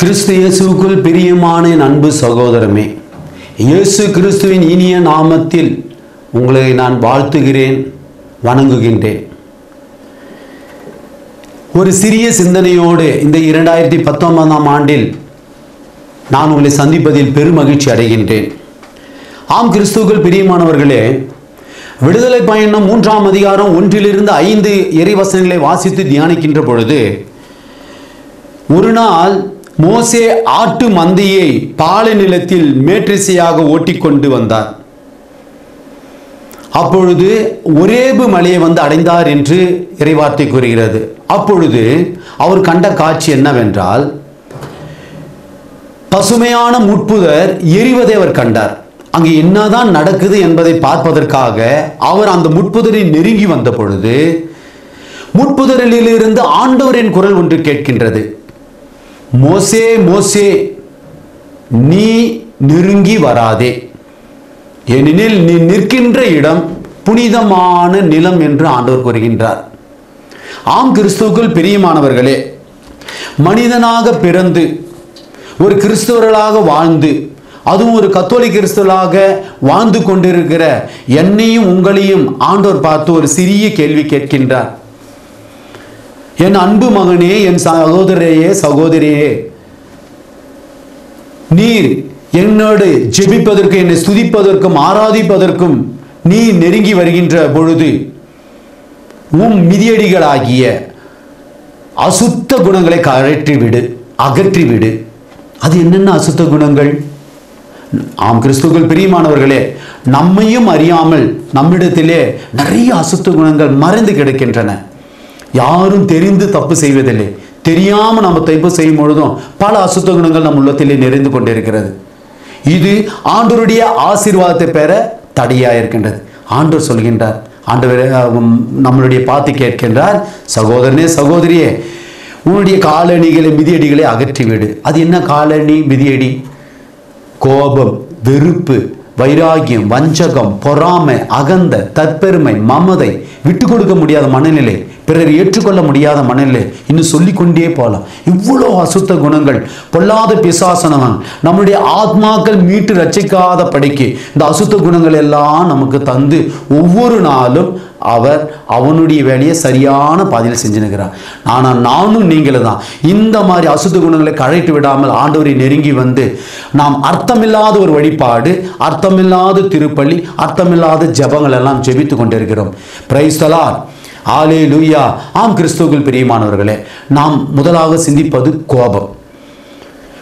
கிறிஸ்து இயேசுவுக்குள் பிரியமான என் அன்பு சகோதரமே இயேசு கிறிஸ்துவின் இனிய நாமத்தில் உங்களை நான் வாழ்த்துகிறேன் வணங்குகின்றேன். ஒரு சிறிய சிந்தனையோடு இந்த இரண்டாயிரத்தி பத்தொன்பதாம் ஆண்டில் நான் உங்களை சந்திப்பதில் பெருமகிழ்ச்சி அடைகின்றேன். ஆம் கிறிஸ்துவுக்குள் பிரியமானவர்களே விடுதலை பயணம் மூன்றாம் அதிகாரம் ஒன்றிலிருந்து ஐந்து இறைவசனங்களை வாசித்து தியானிக்கின்ற பொழுது ஒரு நாள் மோசே ஆட்டு மந்தையை பாலை நிலத்தில் மேற்றிசையாக ஓட்டிக்கொண்டு வந்தார். அப்பொழுது ஒரேபு மலையை வந்து அடைந்தார் என்று இறைவார்த்தை கூறுகிறது. அப்பொழுது அவர் கண்ட காட்சி என்னவென்றால் பசுமையான முட்புதர் எரிவதை அவர் கண்டார். அங்கே என்னதான் நடக்குது என்பதை பார்ப்பதற்காக அவர் அந்த முட்புதரை நெருங்கி வந்த பொழுது முட்புதரிலிருந்து ஆண்டவரின் குரல் ஒன்று கேட்கின்றது. மோசே மோசே நீ நெருங்கி வராதே. ஏனெனில் நீ நிற்கின்ற இடம் புனிதமான நிலம் என்று ஆண்டவர் கூறுகின்றார். ஆம் கிறிஸ்துவுக்குள் பிரியமானவர்களே மனிதனாக பிறந்து ஒரு கிறிஸ்தவர்களாக வாழ்ந்து அதுவும் ஒரு கத்தோலிக் கிறிஸ்தவர்களாக வாழ்ந்து கொண்டிருக்கிற என்னையும் உங்களையும் ஆண்டோர் பார்த்து ஒரு சிறிய கேள்வி கேட்கின்றார். என் அன்பு மகனே என் சகோதரையே சகோதரியே. நீர் என்னோடு ஜெபிப்பதற்கும் என்னை சுதிப்பதற்கும் ஆராதிப்பதற்கும் நீ நெருங்கி வருகின்ற பொழுது உம் மிதியடிகளாகிய அசுத்த குணங்களை அகற்றிவிடு அகற்றிவிடு. அது என்னென்ன அசுத்த குணங்கள்? ஆம் கிறிஸ்துக்கள் பிரியமானவர்களே நம்மையும் அறியாமல் நம்மிடத்திலே நிறைய அசுத்த குணங்கள் மறைந்து கிடக்கின்றன. யாரும் தெரிந்து தப்பு செய்வதில்லை. தெரியாமல் நம்ம தப்பு செய்யும் பொழுதும் பல அசுத்த குணங்கள் நம் உள்ளத்திலே நிறைந்து கொண்டிருக்கிறது. இது ஆண்டவருடைய ஆசீர்வாதத்தை பெற தடையாக இருக்கின்றது ஆண்டவர் சொல்கின்றார். ஆண்டவர் நம்மளுடைய பார்த்து கேட்கின்றார். சகோதரனே சகோதரியே உன்னுடைய காலணிகளை மிதியடிகளை அகற்றிவிடு. அது என்ன காலணி மிதியடி? கோபம் வெறுப்பு வைராகியம் வஞ்சகம் பொறாமை அகந்த தற்பெருமை மமதை விட்டு கொடுக்க முடியாத மனநிலை பிறர் ஏற்றுக்கொள்ள முடியாத மனநிலை. இன்னும் சொல்லிக்கொண்டே போகலாம் இவ்வளோ அசுத்த குணங்கள் பொல்லாத பிசாசனவன் நம்முடைய ஆத்மாக்கள் மீட்டு ரச்சிக்காத படிக்கு. இந்த அசுத்த குணங்கள் எல்லாம் நமக்கு தந்து ஒவ்வொரு நாளும் அவர் அவனுடைய வேலையை சரியான பாதையில் செஞ்சுனுக்கிறார். ஆனால் நானும் நீங்களும் தான் இந்த மாதிரி அசுத்த குணங்களை கழைத்து விடாமல் ஆண்டவரை நெருங்கி வந்து நாம் அர்த்தமில்லாத ஒரு வழிபாடு அர்த்தமில்லாத திருப்பள்ளி அர்த்தமில்லாத ஜபங்கள் எல்லாம் ஜெபித்து கொண்டிருக்கிறோம். பிரைஸ்தலார் ஆலே லூயா ஆம் கிறிஸ்துவுக்குள் பிரியமானவர்களே நாம் முதலாக சிந்திப்பது கோபம்.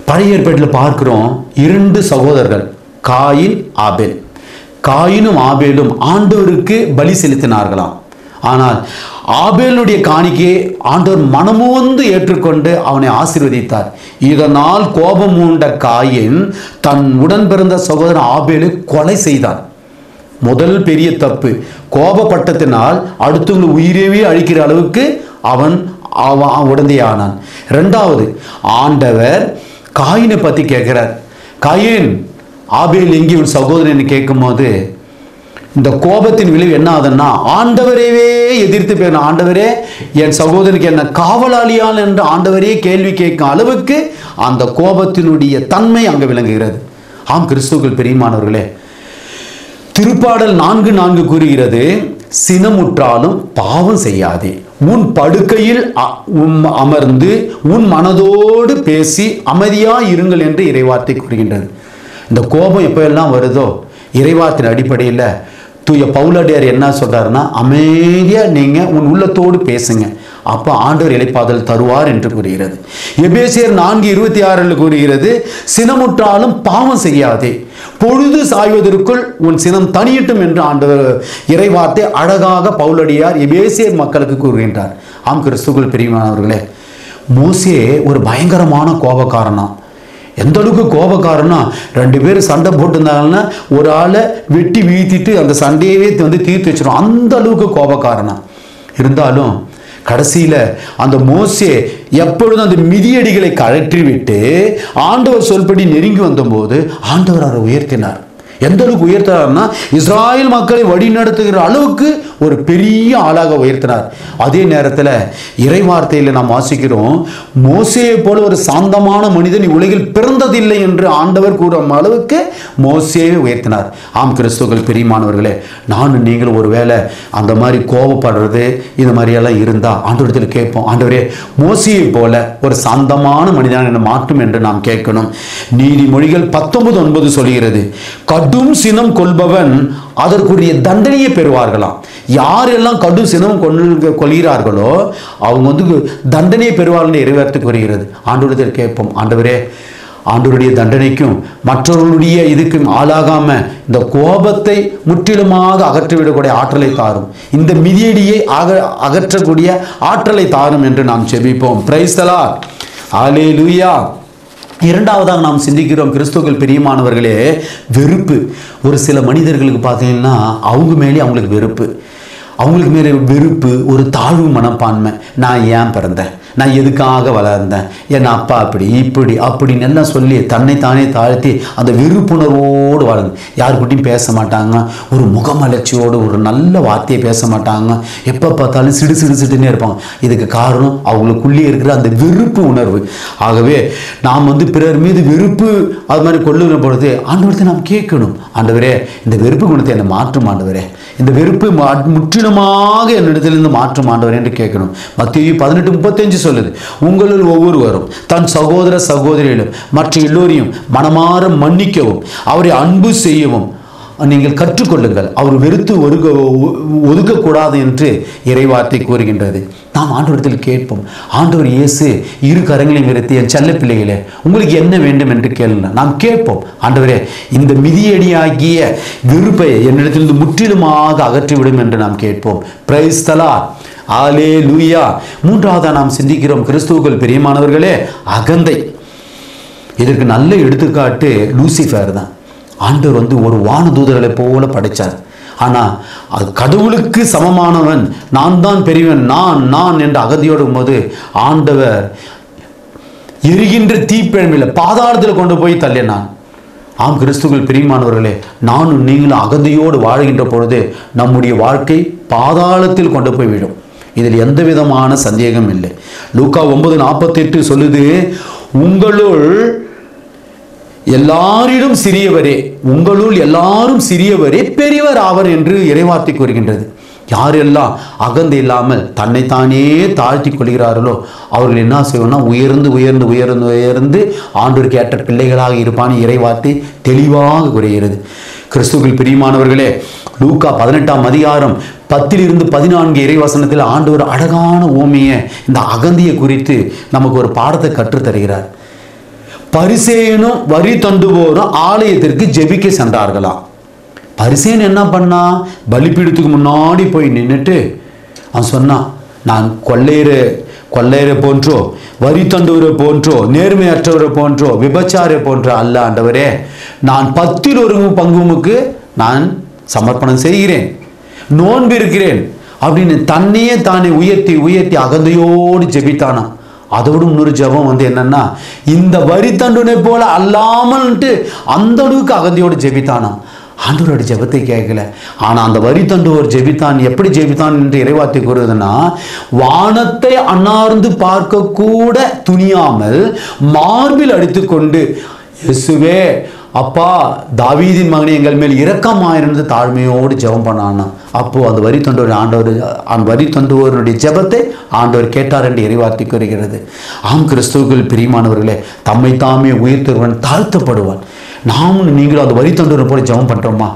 பழைய ஏற்பாட்டில் பார்க்கிறோம் இரண்டு சகோதரர்கள் காயின் ஆபேல். காயினும் ஆபேலும் ஆண்டவருக்கு பலி செலுத்தினார்களாம். ஆனால் ஆபேலுடைய காணிக்கையை ஆண்டவர் மனமுவந்து ஏற்றுக்கொண்டு அவனை ஆசீர்வதித்தார். இதனால் கோபம் உண்ட காயின் தன் உடன் பிறந்த சகோதரன் ஆபேலை கொலை செய்தான். முதல் பெரிய தப்பு. கோபப்பட்டத்தினால் அடுத்தவங்க உயிரவே அழிக்கிற அளவுக்கு அவன் அவன் உடந்தையானான். ரெண்டாவது ஆண்டவர் காயினை பற்றி கேட்குறார். காயின் ஆபேல் எங்கே உன் சகோதரன் கேட்கும்போது இந்த கோபத்தின் விளைவு என்ன ஆகுதுன்னா ஆண்டவரையே எதிர்த்து பேர் ஆண்டவரே என் சகோதரனுக்கு என்ன காவலாளியால் என்று ஆண்டவரே கேள்வி கேட்கும் அளவுக்கு அந்த கோபத்தினுடைய தன்மை அங்கே விளங்குகிறது. ஆம் கிறிஸ்துக்கள் பெரியமானவர்களே திருப்பாடல் நான்கு நான்கு கூறுகிறது சினமுற்றாலும் பாவம் செய்யாதே. உன் படுக்கையில் அமர்ந்து உன் மனதோடு பேசி அமைதியா இருங்கள் என்று இறைவார்த்தை கூறுகின்றது. இந்த கோபம் எப்போ எல்லாம் வருதோ இறைவார்த்தின் அடிப்படையில் தூய பவுலடியார் என்ன சொல்கிறாருன்னா அமைதியாக நீங்கள் உன் உள்ளத்தோடு பேசுங்க. அப்போ ஆண்டவர் இழைப்பாதல் தருவார் என்று கூறுகிறது. எபேசியர் நான்கு இருபத்தி ஆறில் கூறுகிறது சினமுற்றாலும் பாவம் செய்யாதே. பொழுது சாய்வதற்குள் உன் சினம் தனியட்டும் என்று ஆண்டவர் இறைவார்த்தை அழகாக பவுலடியார் எபேசியர் மக்களுக்கு கூறுகின்றார். ஆம் கிறிஸ்துக்குள் பிரியமானவர்களே மோசே ஒரு பயங்கரமான கோபக்காரனா? எந்த அளவுக்கு கோபக்காரனா ரெண்டு பேரும் சண்டை போட்டிருந்தாங்கன்னா ஒரு ஆளை வெட்டி வீழ்த்திட்டு அந்த சண்டையவே வந்து தீர்த்து வச்சிடும் அந்த அளவுக்கு கோபக்காரனா? இருந்தாலும் கடைசியில் அந்த மோசே எப்பொழுதும் அந்த மிதியடிகளை கழற்றி விட்டு ஆண்டவர் சொல்படி நெருங்கி வந்தபோது ஆண்டவர் அவரை உயர்த்தினார். எந்த அளவுக்கு உயர்த்தினார்னா இஸ்ராயல் மக்களை வழி நடத்துகிற அளவுக்கு ஒரு பெரிய ஆளாக உயர்த்தினார். அதே நேரத்தில் இறைவார்த்தையில் நாம் வாசிக்கிறோம் மோசையை போல ஒரு சாந்தமான மனிதன் உலகில் பிறந்ததில்லை என்று ஆண்டவர் கூறும் அளவுக்கு மோசையை உயர்த்தினார். ஆம் கிறிஸ்துவர்கள் பெரியமானவர்களே நானும் நீங்களும் ஒருவேளை அந்த மாதிரி கோபப்படுறது இந்த மாதிரியெல்லாம் இருந்தால் ஆண்டவரத்தில் கேட்போம். ஆண்டவரே மோசையை போல ஒரு சாந்தமான மனிதன் என்னை மாற்றும் என்று நாம் கேட்கணும். நீதிமொழிகள் பத்தொன்பது ஒன்பது சொல்கிறது கடும் சினம் கொள்பவன் அதற்குரிய தண்டனையை பெறுவார்களாம். யாரெல்லாம் கடும் சினம் கொள் கொள்கிறார்களோ அவங்க வந்து தண்டனையை பெறுவார்கள் இறைவேர்த்து கூறுகிறது. ஆண்டோடத்தில் கேட்போம். ஆண்டவரே ஆண்டவருடைய தண்டனைக்கும் மற்றவர்களுடைய இதுக்கும் ஆளாகாம இந்த கோபத்தை முற்றிலுமாக அகற்றிவிடக்கூடிய ஆற்றலை தாரும். இந்த மிதியடியை அக அகற்றக்கூடிய ஆற்றலை தாரும் என்று நாம் செபிப்போம். பிரைஸ்தலா ஆலே லூயா இரண்டாவதாக நாம் சிந்திக்கிறோம் கிறிஸ்துக்கள் பிரியமானவர்களே வெறுப்பு. ஒரு சில மனிதர்களுக்கு பார்த்தீங்கன்னா அவங்க மேலே அவங்களுக்கு வெறுப்பு. அவங்களுக்கு மேலே வெறுப்பு ஒரு தாழ்வு மனப்பான்மை. நான் ஏன் பிறந்தேன்? நான் எதுக்காக வளர்ந்தேன்? என் அப்பா அப்படி இப்படி அப்படின்னு எல்லாம் சொல்லி தன்னைத்தானே தாழ்த்தி அந்த வெறுப்புணர்வோடு வளர்ந்து யாருக்கிட்டையும் பேச மாட்டாங்க. ஒரு முகமலர்ச்சியோடு ஒரு நல்ல வார்த்தையை பேச மாட்டாங்க. எப்போ பார்த்தாலும் சிடு சிடு சிடுன்னே இருப்பாங்க. இதுக்கு காரணம் அவங்களுக்குள்ளே இருக்கிற அந்த வெறுப்பு உணர்வு. ஆகவே நாம் வந்து பிறர் மீது வெறுப்பு அது மாதிரி கொள்ளுகிற பொழுது ஆண்டவரத்தை நாம் கேட்கணும். ஆண்டவரே இந்த வெறுப்பு குணத்தை என்னை மாற்றும் ஆண்டவரே. இந்த வெறுப்பு முற்று முற்றிலுமாக என்னிடத்திலிருந்து மாற்றும் ஆண்டவர் என்று கேட்கணும். மத்திய பதினெட்டு முப்பத்தஞ்சு சொல்லுது. உங்களுள் ஒவ்வொருவரும் தன் சகோதர சகோதரிகளும் மற்ற எல்லோரையும் மனமாற மன்னிக்கவும் அவரை அன்பு செய்யவும் நீங்கள் கற்றுக்கொள்ளுங்கள். அவர் வெறுத்து ஒருக ஒதுக்கக்கூடாது என்று இறைவார்த்தை கூறுகின்றது. நாம் ஆண்டவரத்தில் கேட்போம் ஆண்டவர் இயேசு இரு கரங்களையும் விருத்தி என் செல்ல பிள்ளைகளே உங்களுக்கு என்ன வேண்டும் என்று கேளுங்க. நாம் கேட்போம் ஆண்டவரே இந்த மிதியடியாகிய விருப்பை என்னிடத்திலிருந்து முற்றிலுமாக அகற்றிவிடும் என்று நாம் கேட்போம். பிரைஸ்தலா ஆலே லூயா மூன்றாவதாக நாம் சிந்திக்கிறோம் கிறிஸ்துவுக்குள் பிரியமானவர்களே அகந்தை. இதற்கு நல்ல எடுத்துக்காட்டு லூசிஃபர் தான். ஆண்டவர் வந்து ஒரு வானதூதர்களை போல படைச்சார். ஆனால் அது கடவுளுக்கு சமமானவன் நான் தான் பெரியவன் நான் நான் என்று அகதியோடும் போது ஆண்டவர் எரிகின்ற தீப்பிழமையில் பாதாளத்தில் கொண்டு போய் தள்ளினான் ஆம் கிறிஸ்துகள் பிரியமானவர்களே நானும் நீங்களும் அகதியோடு வாழ்கின்ற பொழுது நம்முடைய வாழ்க்கை பாதாளத்தில் கொண்டு போய் விடும். இதில் எந்த விதமான சந்தேகம் இல்லை. லூக்கா ஒன்பது நாற்பத்தெட்டு சொல்லுது உங்களுள் எல்லாரிலும் சிறியவரே உங்களுள் எல்லாரும் சிறியவரே பெரியவர் ஆவர் என்று இறைவார்த்தை கூறுகின்றது. யாரெல்லாம் அகந்து இல்லாமல் தன்னைத்தானே தாழ்த்தி கொள்கிறார்களோ அவர்கள் என்ன செய்வோம்னா உயர்ந்து உயர்ந்து உயர்ந்து உயர்ந்து ஆண்டோருக்கு ஏற்ற பிள்ளைகளாக இருப்பான்னு இறைவார்த்தை தெளிவாக குறைகிறது. கிறிஸ்துவில் பிரியமானவர்களே லூக்கா பதினெட்டாம் அதிகாரம் பத்திலிருந்து பதினான்கு இறைவசனத்தில் ஆண்டவர் அழகான ஓமையை இந்த அகந்தியை குறித்து நமக்கு ஒரு பாடத்தை கற்றுத் பரிசேனும் வரி தண்டுவோரும் ஆலயத்திற்கு ஜெபிக்க சென்றார்களாம். பரிசேன் என்ன பண்ணா? பலிப்பீடத்துக்கு முன்னாடி போய் நின்றுட்டு அவன் சொன்னான் நான் கொள்ளையரை கொள்ளையரை போன்றோ வரி தந்தவரை போன்றோ நேர்மையற்றவரை போன்றோ விபச்சாரை போன்ற அல்ல ஆண்டவரே. நான் பத்தில் ஒரு பங்குமுக்கு நான் சமர்ப்பணம் செய்கிறேன். நோன்பு இருக்கிறேன் அப்படின்னு தன்னையே தானே உயர்த்தி உயர்த்தி அகந்தையோடு ஜெபித்தானான் அதோடு இன்னொரு ஜெபம் வந்து என்னன்னா இந்த வரி தண்டுனை போல அல்லாமல்ட்டு அந்த அளவுக்கு அகந்தியோடு ஜெபித்தானாம். ஆண்டவரோட ஜெபத்தை கேட்கல. ஆனால் அந்த வரி தண்டு ஒரு ஜெபித்தான். எப்படி ஜெபித்தான் என்று இறைவாத்தி கூறுவதுன்னா வானத்தை அண்ணார்ந்து பார்க்க கூட துணியாமல் மார்பில் அடித்துக்கொண்டு இயேசுவே அப்பா தாவீதின் மகனே எங்கள் மேல் இரக்கமாயிருந்து தாழ்மையோடு ஜெபம் பண்ணான்னா அப்போ அந்த வரி தொண்டவர் ஆண்டவர் அந்த வரி தொண்டவருடைய ஜெபத்தை ஆண்டவர் கேட்டார் என்று எரிவார்த்தி கூறுகிறது. ஆம் கிறிஸ்துவுக்குள் பிரியமானவர்களே தம்மை தாமே உயர்த்துவன் தாழ்த்தப்படுவான். நாமும் நீங்களும் அந்த வரி தொண்டவரை போல ஜெபம் பண்ணுறோமா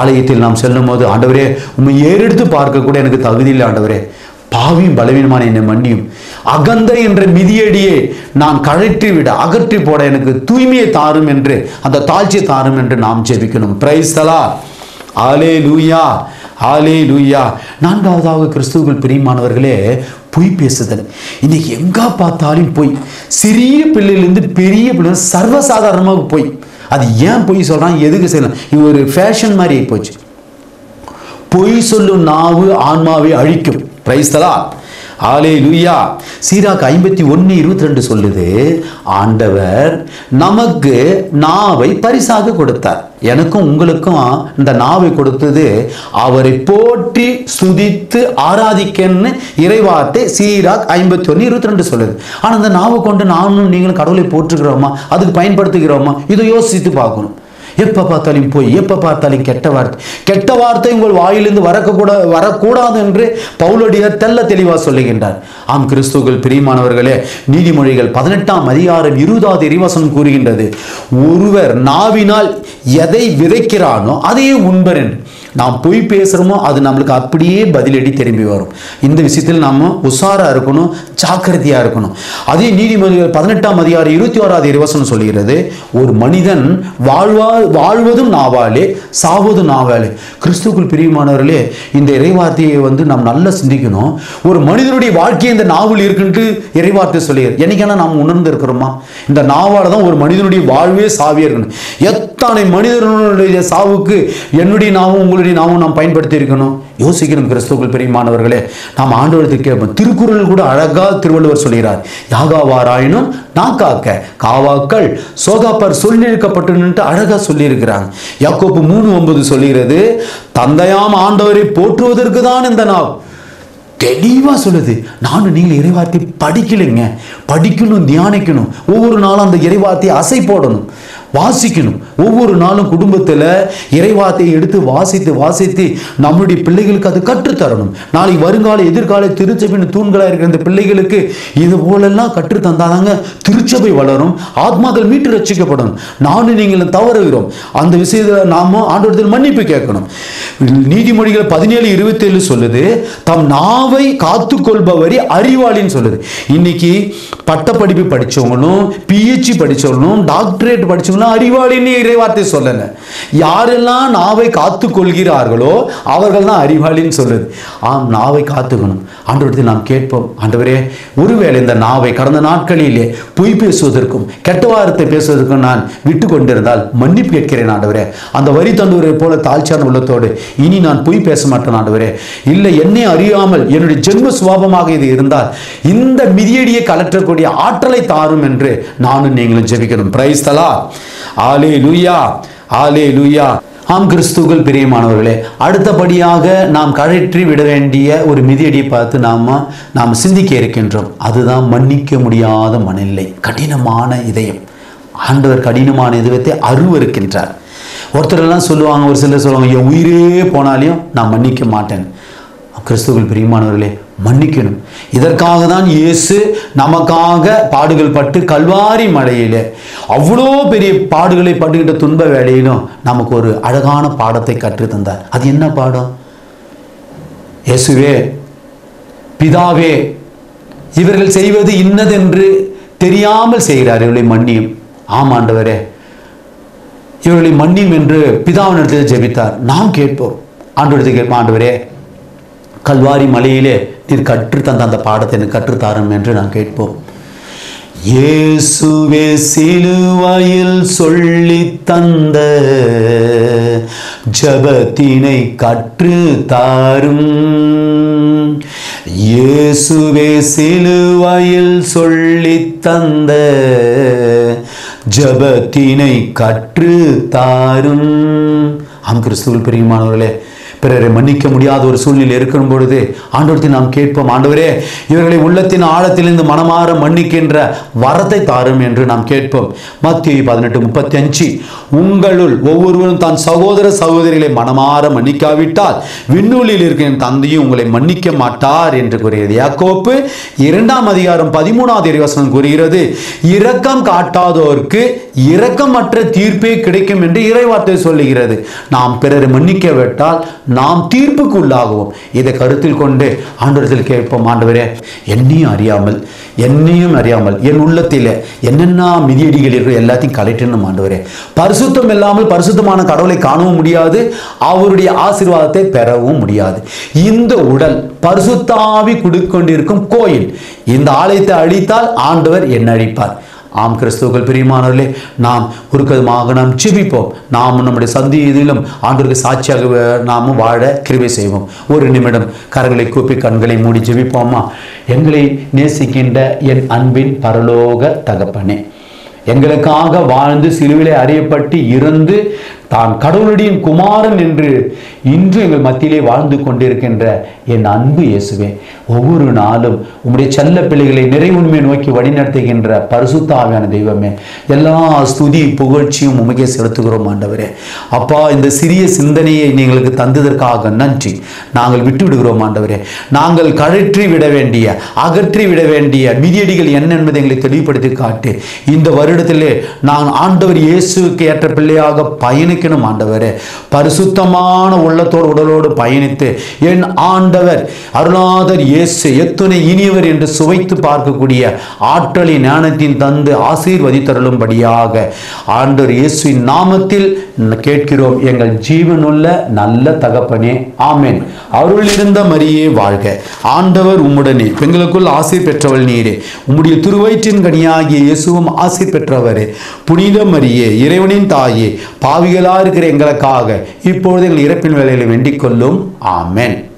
ஆலயத்தில் நாம் செல்லும் போது ஆண்டவரே உண்மை ஏறெடுத்து பார்க்க கூட எனக்கு தகுதியில்லை ஆண்டவரே. பாவியும் பலவீனமான என்னை மன்னியும். அகந்தை என்ற மிதியடியே நான் கழற்றி விட அகற்றி போட எனக்கு தூய்மையை தாரும் என்று அந்த தாழ்ச்சியை தாரும் என்று நாம் ஜெபிக்கணும். பிரைஸ்தலா ஆலே லூயா ஆலே லூயா நான்காவதாக கிறிஸ்துவர்கள் பிரியமானவர்களே பொய் பேசுதல். இன்னைக்கு எங்கே பார்த்தாலும் பொய். சிறிய பிள்ளையிலேருந்து பெரிய பிள்ளை சர்வசாதாரணமாக பொய். அது ஏன் பொய் சொல்கிறான் எதுக்கு செய்யலாம்? இது ஒரு ஃபேஷன் மாதிரி போச்சு பொய் சொல்லும் நாவு ஆன்மாவை அழிக்கும். பிரைஸ்தலா ஆலே லூயா சீராக்கு ஐம்பத்தி ஒன்று இருபத்தி ரெண்டு சொல்லுது ஆண்டவர் நமக்கு நாவை பரிசாக கொடுத்தார். எனக்கும் உங்களுக்கும் இந்த நாவை கொடுத்தது அவரை போற்றி சுதித்து ஆராதிக்கன்னு இறைவார்த்தை சீராக் ஐம்பத்தி ஒன்று இருபத்தி ரெண்டு சொல்லுது. ஆனால் இந்த நாவை கொண்டு நானும் நீங்களும் கடவுளை போற்றுகிறோமா? அதுக்கு பயன்படுத்துகிறோமா? இதை யோசித்து பார்க்கணும். எப்போ பார்த்தாலும் போய் எப்போ பார்த்தாலும் கெட்ட வார்த்தை. கெட்ட வார்த்தை உங்கள் வாயிலிருந்து வரக்கூட வரக்கூடாது என்று பவுலடியார் தெல்ல தெளிவாக சொல்லுகின்றார். ஆம் கிறிஸ்துவர்கள் பிரியமானவர்களே நீதிமொழிகள் பதினெட்டாம் அதிகாரம் இருபதாவது இறைவசனம் கூறுகின்றது. ஒருவர் நாவினால் எதை விதைக்கிறானோ அதையே உண்பர் என்று. நாம் பொய் பேசுகிறோமோ அது நம்மளுக்கு அப்படியே பதிலடி திரும்பி வரும். இந்த விஷயத்தில் நாம் உஷாராக இருக்கணும் ஜாக்கிரதையாக இருக்கணும். அதே நீதிமன்ற பதினெட்டாம் அதிகாரம் இருபத்தி ஓராவது இருவசனம் சொல்கிறது ஒரு மனிதன் வாழ்வா வாழ்வதும் நாவாலே சாவதும் நாவாலே. கிறிஸ்துக்குள் பிரியமானவர்களே இந்த இறைவார்த்தையை வந்து நாம் நல்லா சிந்திக்கணும். ஒரு மனிதனுடைய வாழ்க்கையை இந்த நாவல் இருக்குன்ட்டு இறைவார்த்தை சொல்லுகிறது. என்னைக்கான நாம் உணர்ந்து இருக்கிறோமா இந்த நாவால் தான் ஒரு மனிதனுடைய வாழ்வே சாவியே இருக்கணும். எத் எத்தனை மனிதனுடைய சாவுக்கு என்னுடைய நாவும் உங்களுடைய நாவும் நாம் பயன்படுத்தி இருக்கணும் யோசிக்கணும் கிறிஸ்துக்குள் பெரியமானவர்களே. நாம் ஆண்டவரத்துக்கு கேட்போம். திருக்குறள் கூட அழகா திருவள்ளுவர் சொல்கிறார். யாகாவாராயினும் நான் காக்க காவாக்கள் சோகாப்பர் சொல்லியிருக்கப்பட்டு அழகா சொல்லியிருக்கிறாங்க. யாக்கோப்பு மூணு ஒன்பது சொல்லுகிறது தந்தையாம் ஆண்டவரை போற்றுவதற்கு தான் இந்த நாள். தெளிவாக சொல்லுது. நானும் நீங்கள் இறைவார்த்தை படிக்கலைங்க. படிக்கணும் தியானிக்கணும். ஒவ்வொரு நாளும் அந்த இறைவார்த்தையை அசை போடணும். வாசிக்கணும். ஒவ்வொரு நாளும் குடும்பத்தில் இறைவாத்தை எடுத்து வாசித்து வாசித்து நம்முடைய பிள்ளைகளுக்கு அது கற்றுத்தரணும். நாளைக்கு வருங்கால எதிர்கால திருச்சபையின் தூண்களாக இருக்கிற இந்த பிள்ளைகளுக்கு இது போலெல்லாம் கற்று தந்தாதாங்க திருச்சபை வளரும். ஆத்மாக்கள் மீட்டு ரசிக்கப்படணும் நானும் நீங்களும் தவறுகிறோம். அந்த விஷயத்தில் நாம ஆண்டோடத்தில் மன்னிப்பு கேட்கணும். நீதிமொழிகள் பதினேழு இருபத்தேழு சொல்லுது தம் நாவை காத்து கொள்பவரி அறிவாளின்னு சொல்லுது. இன்னைக்கு பட்டப்படிப்பு படித்தவங்களும் பிஹெச்சி படித்தவங்களும் டாக்டரேட் அறிவாளின்னு இறைவார்த்தை சொல்லலை. யாரெல்லாம் நாவை காத்து கொள்கிறார்களோ அவர்கள் தான் அறிவாளின்னு சொல்லுது ஆம் நாவை காத்துக்கணும். ஆண்டவரத்தில் நாம் கேட்போம். ஆண்டவரே ஒருவேளை இந்த நாவை கடந்த நாட்களிலே பொய் பேசுவதற்கும் கெட்ட வாரத்தை பேசுவதற்கும் நான் விட்டு கொண்டிருந்தால் மன்னிப்பு கேட்கிறேன் ஆண்டவரே. அந்த வரி தந்தவரை போல தாழ்ச்சியான உள்ளத்தோடு இனி நான் பொய் பேச மாட்டேன் ஆண்டவரே. இல்லை என்னை அறியாமல் என்னுடைய ஜென்ம சுவாபமாக இது இருந்தால் இந்த மிதியடியை கலற்றக்கூடிய ஆற்றலை தாரும் என்று நானும் நீங்களும் ஜெபிக்கணும். பிரைஸ் தலா ஆலே லூயா ஆலே லூயா ஆம் கிறிஸ்துகள் பிரியமானவர்களே அடுத்தபடியாக நாம் கழற்றி விட வேண்டிய ஒரு மிதியடியை பார்த்து நாம நாம் சிந்திக்க இருக்கின்றோம். அதுதான் மன்னிக்க முடியாத மனநிலை கடினமான இதயம். ஆண்டவர் கடினமான இதயத்தை அருவருக்கின்றார். ஒருத்தர் எல்லாம் சொல்லுவாங்க ஒரு சிலர் சொல்லுவாங்க என் உயிரே போனாலையும் நான் மன்னிக்க மாட்டேன். கிறிஸ்துவில் பிரியமானவர்களே மன்னிக்கணும். இதற்காக தான் இயேசு நமக்காக பாடுகள் பட்டு கல்வாரி மலையிலே அவ்வளோ பெரிய பாடுகளை பட்டுக்கிட்ட துன்ப வேலையிலும் நமக்கு ஒரு அழகான பாடத்தை கற்று தந்தார் அது என்ன பாடம்? இயேசுவே பிதாவே இவர்கள் செய்வது இன்னதென்று தெரியாமல் செய்கிறார். இவர்களை மன்னியும். ஆமாண்டவரே இவர்களை மன்னியும் என்று பிதாவினிடத்தில் ஜெபித்தார். நாம் கேட்போம். ஆண்டவரத்தை கேட்போம் ஆண்டவரே கல்வாரி மலையிலே நீர் கற்று தந்த அந்த பாடத்தை எனக்கு கற்றுத்தாரும் என்று நாம் கேட்போம். இயேசுவே சிலுவையில் சொல்லி தந்த ஜபத்தினை கற்று தாரும் இயேசுவே சிலுவையில் சொல்லி தந்த ஜபத்தினை கற்று தாரும் ஆம் கிறிஸ்துவில் பிரியமானவர்களே பிறரை மன்னிக்க முடியாத ஒரு சூழ்நிலை இருக்கும் பொழுது ஆண்டவர்த்தி நாம் கேட்போம் ஆண்டவரே இவர்களை உள்ளத்தின் ஆழத்திலிருந்து மனமாற மன்னிக்கின்ற வரத்தை தாரும் என்று நாம் கேட்போம். மத்திய பதினெட்டு முப்பத்தி அஞ்சு உங்களுள் ஒவ்வொருவரும் தான் சகோதர சகோதரிகளை மனமாற மன்னிக்காவிட்டால் விண்ணூலில் இருக்கிற என் தந்தையும் உங்களை மன்னிக்க மாட்டார் என்று கூறுகிறது யாக்கோப்பு இரண்டாம் அதிகாரம் பதிமூணாவது இறைவசனம் கூறுகிறது இரக்கம் காட்டாதோருக்கு இரக்கமற்ற தீர்ப்பே கிடைக்கும் என்று இறைவார்த்தை சொல்லுகிறது. நாம் பிறரை மன்னிக்க விட்டால் நாம் தீர்ப்புக்கு உள்ளாகுவோம் இதை கருத்தில் கொண்டு ஆண்டவரத்தில் கேட்போம் ஆண்டவரே என்னையும் அறியாமல் என்னையும் அறியாமல் என் உள்ளத்தில் என்னென்ன மிதியடிகள் இருக்கிற எல்லாத்தையும் கலெக்டணும் ஆண்டவரே. பரிசுத்தம் இல்லாமல் பரிசுத்தமான கடவுளை காணவும் முடியாது அவருடைய ஆசீர்வாதத்தை பெறவும் முடியாது. இந்த உடல் பரிசுத்தாவி குடிக்கொண்டிருக்கும் கோயில் இந்த ஆலயத்தை அழித்தால் ஆண்டவர் என்ன அழிப்பார். ஆம் கிறிஸ்துவர்கள் பிரியமானவர்களே நாம் உருக்கமாக நாம் ஜெபிப்போம். நாம் நம்முடைய சந்தியிலும் ஆண்டவருக்கு சாட்சியாக நாம் நாமும் வாழ கிருபை செய்வோம். ஒரு நிமிடம் கரங்களை கூப்பி கண்களை மூடி ஜெபிப்போமா எங்களை நேசிக்கின்ற என் அன்பின் பரலோக தகப்பனே எங்களுக்காக வாழ்ந்து சிலுவிலை அறியப்பட்டு இருந்து தான் கடவுளுடைய குமாரன் என்று இன்று எங்கள் மத்தியிலே வாழ்ந்து கொண்டிருக்கின்ற என் அன்பு இயேசுவே. ஒவ்வொரு நாளும் உம்முடைய செல்ல பிள்ளைகளை நிறைவுண்மை நோக்கி வழிநடத்துகின்ற பரிசுத்தாவியான தெய்வமே எல்லா ஸ்துதி புகழ்ச்சியும் உமக்கே செலுத்துகிறோம் ஆண்டவரே. அப்பா இந்த சிறிய சிந்தனையை நீங்களுக்கு தந்ததற்காக நன்றி. நாங்கள் விட்டு விடுகிறோம் ஆண்டவரே. நாங்கள் கழற்றி விட வேண்டிய அகற்றி விட வேண்டிய மிதியடிகள் என்ன என்பதை எங்களை தெளிவுபடுத்தி காட்டு. இந்த வருடத்திலே நான் ஆண்டவர் இயேசுவுக்கு ஏற்ற பிள்ளையாக பயணிக்கணும் ஆண்டவரே. பரிசுத்தமான உள்ளத்தோடு உடலோடு பயணித்து என் ஆண்டவர் அருளாதர் இயேசு எத்துணை இனியவர் என்று சுவைத்து பார்க்கக்கூடிய ஆற்றலி ஞானத்தின் தந்து ஆசீர்வதித்தருளும்படியாக ஆண்டவர் இயேசுவின் நாமத்தில் கேட்கிறோம். எங்கள் ஜீவனுள்ள நல்ல தகப்பனே ஆமேன். அருள் இருந்த மரியே வாழ்க. ஆண்டவர் உம்முடனே. பெண்களுக்குள் ஆசை பெற்றவள் நீரே. உம்முடைய திருவயிற்றின் கனியாகிய இயேசுவும் ஆசை பெற்றவரே. புனித மரியே இறைவனின் தாயே பாவிகளா இருக்கிற எங்களுக்காக. இப்பொழுது எங்கள் இறப்பின் வேலையில் வேண்டிக் கொள்ளும். ஆமேன்.